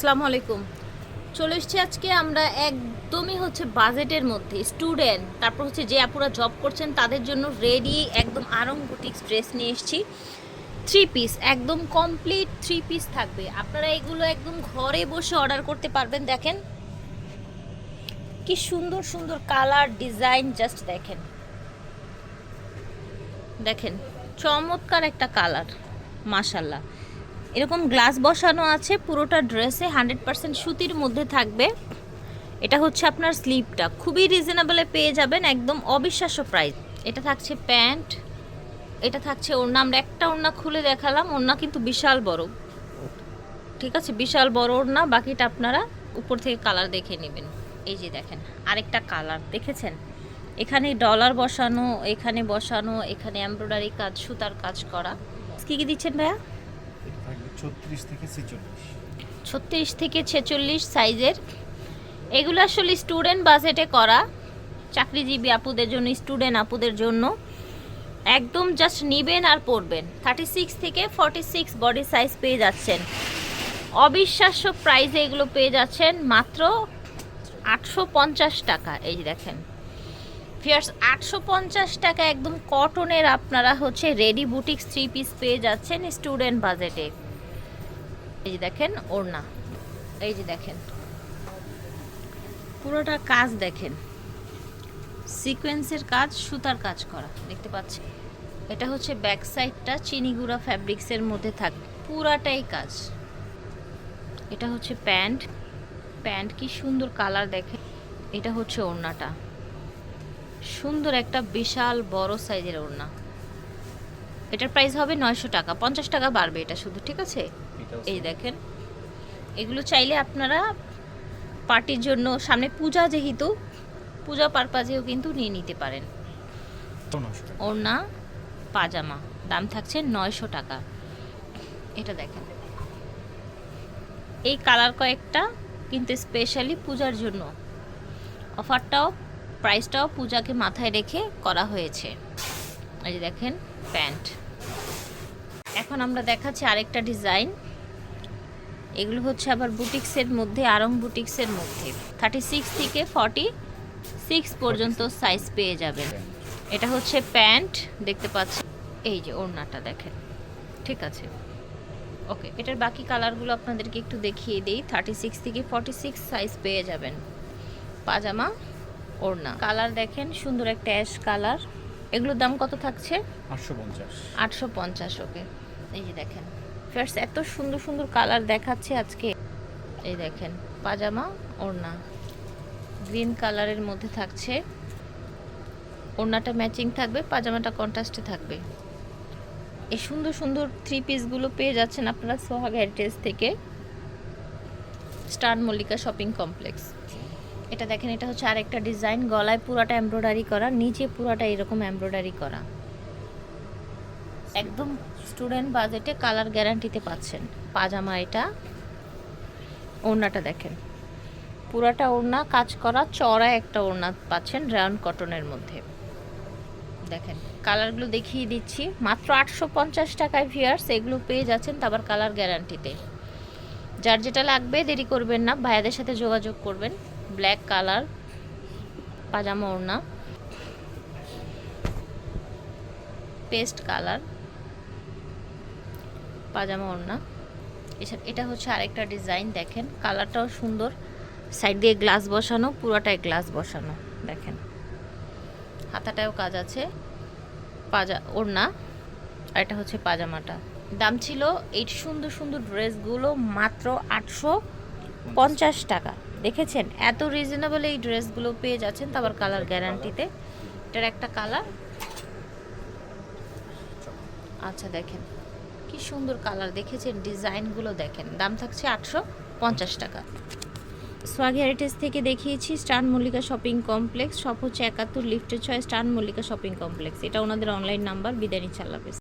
আসসালামু আলাইকুম। চলে এসছি আজকে আমরা একদমই হচ্ছে বাজেটের মধ্যে স্টুডেন্ট তারপর হচ্ছে যে আপুরা জব করছেন তাদের জন্য রেডি একদম আরং বুটিক্স ড্রেস নিয়ে এসেছি। থ্রি পিস একদম কমপ্লিট থ্রি পিস থাকবে। আপনারা এগুলো একদম ঘরে বসে অর্ডার করতে পারবেন, দেখেন। কি সুন্দর সুন্দর কালার ডিজাইন জাস্ট দেখেন। দেখেন, চমৎকার একটা কালার মাশাল্লাহ এরকম গ্লাস বসানো আছে, পুরোটা ড্রেসে হান্ড্রেড পার্সেন্ট সুতির মধ্যে থাকবে। এটা হচ্ছে আপনার স্লিপটা। খুবই রিজনেবলে পেয়ে যাবেন, একদম অবিশ্বাস্য প্রাইস। এটা থাকছে প্যান্ট, এটা থাকছে ওড়না। আমরা একটা ওড়না খুলে দেখালাম, ওড়না কিন্তু বিশাল বড়। ঠিক আছে, বিশাল বড় ওড়না, বাকিটা আপনারা উপর থেকে কালার দেখে নেবেন। এই যে দেখেন, আরেকটা কালার, দেখেছেন? এখানে ডলার বসানো, এখানে বসানো, এখানে এমব্রয়ডারি কাজ, সুতার কাজ করা। কি কি দিচ্ছেন ভাইয়া? ছত্রিশ থেকে ছেচল্লিশ। ছত্রিশ থেকে ছেচল্লিশ সাইজের। এগুলো আসলে স্টুডেন্ট বাজেটে করা। চাকরিজীবী আপুদের জন্য, স্টুডেন্ট আপুদের জন্য। একদম জাস্ট নিবেন আর পরবেন। থার্টি সিক্স থেকে ফর্টি সিক্স বডি সাইজ পেয়ে যাচ্ছেন। অবিশ্বাস্য প্রাইসে এগুলো পেয়ে যাচ্ছেন মাত্র আটশো পঞ্চাশ টাকা। এই যে দেখেন। ফিয়ার্স আটশো পঞ্চাশ টাকা একদম কটনের আপনারা হচ্ছে রেডি বুটিক্স থ্রি পিস পেয়ে যাচ্ছেন স্টুডেন্ট বাজেটে। এই যে দেখেন ওড়না। এই যে দেখেন। পুরোটা কাজ দেখেন। সিকোয়েন্সের কাজ, সুতার কাজ করা, দেখতে পাচ্ছেন? এটা হচ্ছে ব্যাক সাইডটা চিনিগুড়া ফ্যাব্রিক্সের মধ্যে থাকবে পুরাটাই কাজ। এটা হচ্ছে প্যান্ট। প্যান্ট কি সুন্দর কালার দেখে, এটা হচ্ছে ওড়নাটা। সুন্দর একটা বিশাল বড় সাইজের ওড়না। এটার প্রাইস হবে নয়শো টাকা। পঞ্চাশ টাকা বাড়বে এটা শুধু ঠিক আছে? এই দেখেন। এগুলো চাইলে আপনারা পার্টির জন্য সামনে পূজা যেহেতু পূজা পারপাজেও কিন্তু নিয়ে নিতে পারেন। ওড়না পাজামা দাম থাকছে নয়শো টাকা। এটা দেখেন। এই কালার কয়েকটা কিন্তু স্পেশালি পূজার জন্য। অফারটাও প্রাইসটাও পূজাকে মাথায় রেখে করা হয়েছে। এই দেখেন প্যান্ট। এখন আমরা দেখাচ্ছি আরেকটা ডিজাইন। এগুলো হচ্ছে আবার বুটিক্সের মধ্যে, আরং বুটিক্সের মধ্যে। থার্টি সিক্স থেকে ফর্টি সিক্স পর্যন্ত সাইজ পেয়ে যাবেন। এটা হচ্ছে প্যান্ট, দেখতে পাচ্ছেন? এই যে ওড়নাটা দেখেন। ঠিক আছে। ওকে, এটার বাকি কালারগুলো আপনাদেরকে একটু দেখিয়ে দিই। থার্টি সিক্স থেকে ফর্টি সিক্স সাইজ পেয়ে যাবেন। পাজামা, ওড়না। কালার দেখেন, সুন্দর একটা অ্যাশ কালার। এগুলোর দাম কত থাকছে? আটশো পঞ্চাশ। আটশো পঞ্চাশ ওকে। এই যে দেখেন। ফার্স্ট এত সুন্দর সুন্দর কালার দেখাচ্ছে আজকে। এই দেখেন পাজামা ওড়না। গ্রিন কালারের মধ্যে থাকছে। ওড়নাটা ম্যাচিং থাকবে পাজামাটা কন্ট্রাস্টে থাকবে। এই সুন্দর সুন্দর থ্রি পিসগুলো পেয়ে যাচ্ছেন আপনারা সোহাগ হেরিটেজ থেকে। স্টার মল্লিকা শপিং কমপ্লেক্স এটা দেখেন এটা হচ্ছে আরেকটা ডিজাইন। গলায় পুরাটা এমব্রয়ডারি করা নিচে পুরাটা এরকম এমব্রয়ডারি করা। একদম স্টুডেন্ট বাজেটে কালার গ্যারান্টিতে পাচ্ছেন। পাজামা এটা। ওড়নাটা দেখেন। পুরাটা ওড়না কাজ করা চড়া একটা ওড়না পাচ্ছেন রাউন্ড কটনের মধ্যে। দেখেন কালারগুলো দেখিয়ে দিচ্ছি। মাত্র আটশো পঞ্চাশ টাকায় ভিয়ার্স এগুলো পেয়ে যাচ্ছেন তারপর কালার গ্যারান্টিতে যার যেটা লাগবে দেরি করবেন না ভাইয়াদের সাথে যোগাযোগ করবেন। ব্ল্যাক কালার, পাজামা ওড়না, পেস্ট কালার, পাজামা ওড়না। এছাড়া এটা হচ্ছে আরেকটা ডিজাইন, দেখেন। কালারটাও সুন্দর। সাইড দিয়ে গ্লাস বসানো, পুরোটাই গ্লাস বসানো, দেখেন। হাতাটাও কাজ আছে। পাজা, ওড়না। আর এটা হচ্ছে পাজামাটা। দাম ছিল এই সুন্দর সুন্দর ড্রেসগুলো মাত্র আটশো পঞ্চাশ টাকা। দেখেছেন? এত রিজনেবল এই ড্রেসগুলো পেয়ে যাচ্ছেন তারপর কালার গ্যারান্টিতে এটার একটা কালার আচ্ছা দেখেন। কি সুন্দর কালার দেখেছেন? ডিজাইনগুলো দেখেন। দাম থাকছে আটশো পঞ্চাশ টাকা। সোয়াগ হেরিটেজ থেকে দেখিয়েছি স্টান মল্লিকা শপিং কমপ্লেক্স সব হচ্ছে একাত্তর লিফটের ছয় স্টান মল্লিকা শপিং কমপ্লেক্স এটা ওনাদের অনলাইন নাম্বার বিদায় নিচ্ছে, আল্লাহ।